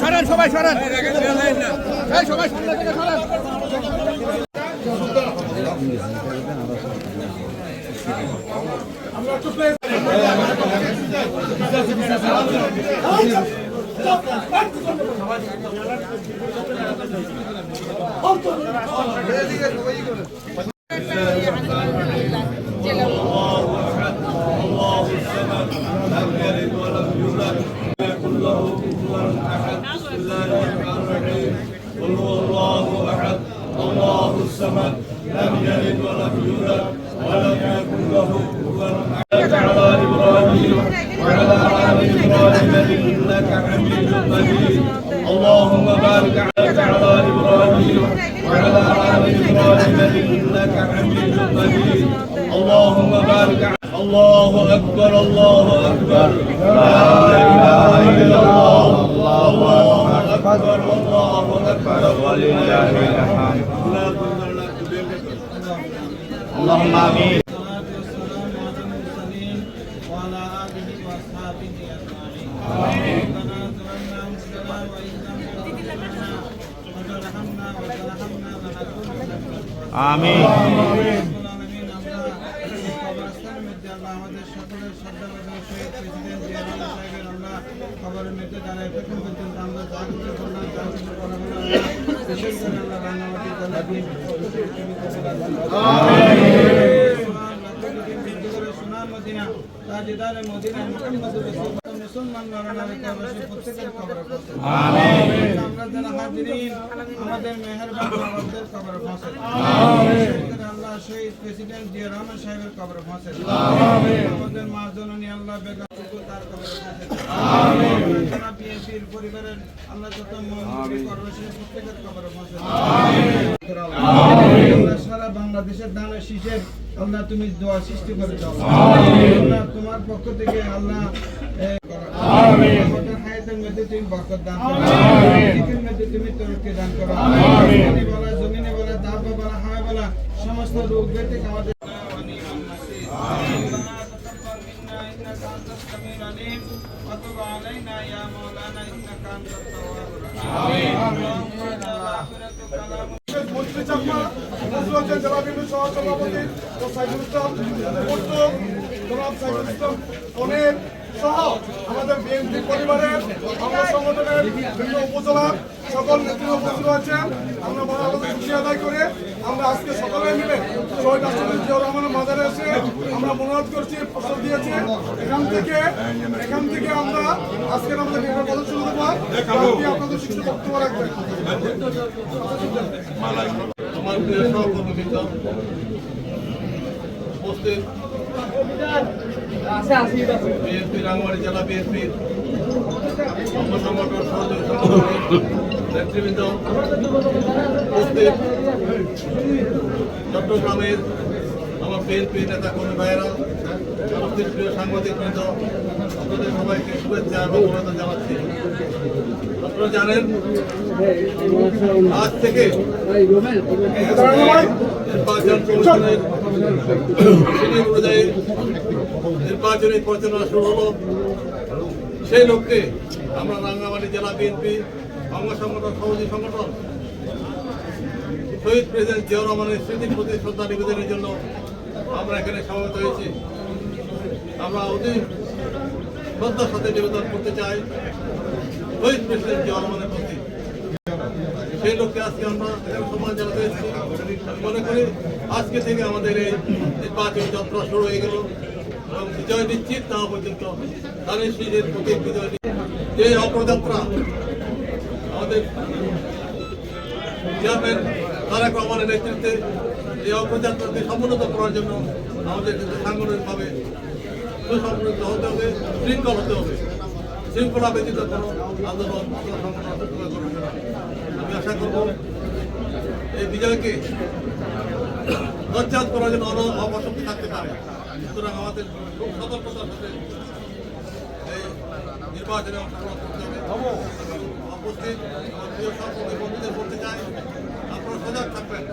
সরান সবাই সরান সবাই সামনে থেকে সরান আমরা তো প্লেস الصمد لم يلد ولم يولد ولم يكن له كفوا احد اللهم امين وعلى اله واصحابه اجمعين ربنا ظلمنا انفسنا وان لم تغفر لنا وترحمنا وترحمنا لنكونن من الخاسرين امين আল্লাহ কবরের মধ্যে যারা এতক্ষণ পর্যন্ত আমরা যা কিছু করলাম যা কিছু করা হলো আল্লাহ বিশেষ করে আল্লাহ রান্নাবাটি জান্নাতি সোনার মদিনা তাজদারে মদিনা মুহাম্মদ রাসূলুল্লাহ মুসলমান নরনারী কবরে প্রত্যেকের কবরে পৌঁছে আমিন। আমরা যারা হাজিরিন আমাদের মেহেরবান আমাদের কবরে পৌঁছে আল্লাহ শহীদ প্রেসিডেন্ট জিয়া রহমান সাহেবের কবরে পৌঁছে আমাদের মা জননী আল্লাহ বেগম তার কবরে পৌঁছে বিএনপির পরিবারের আল্লাহ যত মন্ত্রী কর্মসূচি প্রত্যেকের কবরে পৌঁছে সারা বাংলাদেশের দানের শীষের আল্লাহ তুমি দোয়া সৃষ্টি করে দাও। তোমার পক্ষ থেকে আল্লাহ সমস্ত রোগ ব্যাধি আমাদের وتب علينا يا مولانا انك انت التواب الرحيم اللهم الاخره كلام মন্ত্রী চাকমা নজরুল হোসেন জেলা বিএনপি সহ সভাপতি ও সাইফুল ইসলাম প্রত্যেক জনাব সাইফুল ইসলাম অনেক সহ আমাদের বিএনপি পরিবারের অঙ্গ সংগঠনের বিভিন্ন উপজেলার সকল নেতৃত্ব উপস্থিত আছেন আমরা মহানগর খুশি আদায় করে আমরা আজকে সকালে মিলে শহীদ রাষ্ট্রপতি জিয়াউর রহমানের মাজারে এসে আমরা মনোনয়ন করছি প্রস্তাব দিয়েছি। এখান থেকে এখান থেকে আমরা আজকের আমাদের নির্বাচন পদক শুরু করব আপনাদের শিক্ষা বক্তব্য রাখবেন। আমার উপস্থিত চট্টগ্রামের আমার বিএনপি নেতা কর্মী ভাইয়েরা উপস্থিত প্রিয় সাংবাদিক বৃন্দ আপনাদের সবাইকে শুভেচ্ছা এবং অভিনন্দন জানাচ্ছি আপনারা জানেন আজ থেকে নির্বাচন কমিশনের শিডিউল অনুযায়ী নির্বাচনী প্রচারণা শুরু হলো। সেই লক্ষ্যে আমরা রাঙ্গামাটি জেলা বিএনপি অঙ্গ সংগঠন সহযোগী সংগঠন শহীদ প্রেসিডেন্ট জিয়াউর রহমানের স্মৃতির প্রতি শ্রদ্ধা নিবেদনের জন্য আমরা এখানে সমবেত হয়েছি। আমরা অতি শ্রদ্ধার সাথে নিবেদন করতে চাই। শহীদ প্রেসিডেন্ট জিয়াউর রহমানের সেই লক্ষ্যে আজকে আমরা সম্মান জানাতে এসেছি। মনে করি আজকে থেকে আমাদের এই নির্বাচন যাত্রা শুরু হয়ে গেল। এবং বিজয় নিশ্চিত না পর্যন্ত তাদের শীতের প্রতি বিজয় যে অগ্রযাত্রা আমাদের চেয়ারম্যান তারেক রহমানের নেতৃত্বে এই অগ্রযাত্রাকে সমুন্নত করার জন্য আমাদের সাংগঠনিকভাবে সুসংগঠিত হতে হবে, শৃঙ্খল হতে হবে। শৃঙ্খলা ব্যতীত কোনো আন্দোলন আমি আশা করব এই বিজয়কে নজ্জাত করার জন্য অপশক্তি থাকতে পারে। সুতরাং আমাদের খুব সতর্কতার সাথে এই নির্বাচনে অংশগ্রহণ করতে হবে। বন্ধুদের বলতে চাই, আপনারা সজাগ থাকবেন,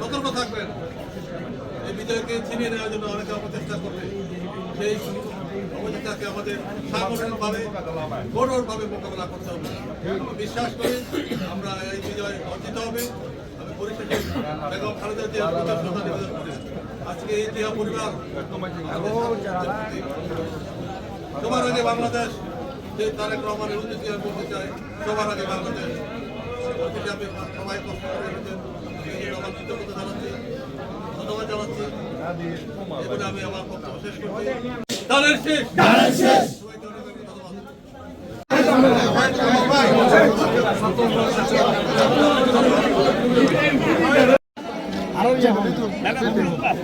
সতর্ক থাকবেন। এই বিজয়কে ছিনিয়ে নেওয়ার জন্য অনেকে অপচেষ্টা করবে। সেই অপচেষ্টাকে আমাদের সাংগঠনিকভাবে কঠোরভাবে মোকাবেলা করতে হবে। বিশ্বাস করি আমরা এই বিজয় অর্জিত হবে। আমি বেগম খালেদা নিবেদন করি। আজকে এই পরিবার সবার আগে বাংলাদেশ, যে তারেক রহমানের উদ্দেশ্যে আমি বলতে চাই, সবার আগে বাংলাদেশ। আমি সবাই কষ্ট আমার কৃতজ্ঞতা ধন্যবাদ জানাচ্ছি। আমি আমার বক্তব্য শেষ করছি। দানের শেষ। অনেক অনেক ধন্যবাদ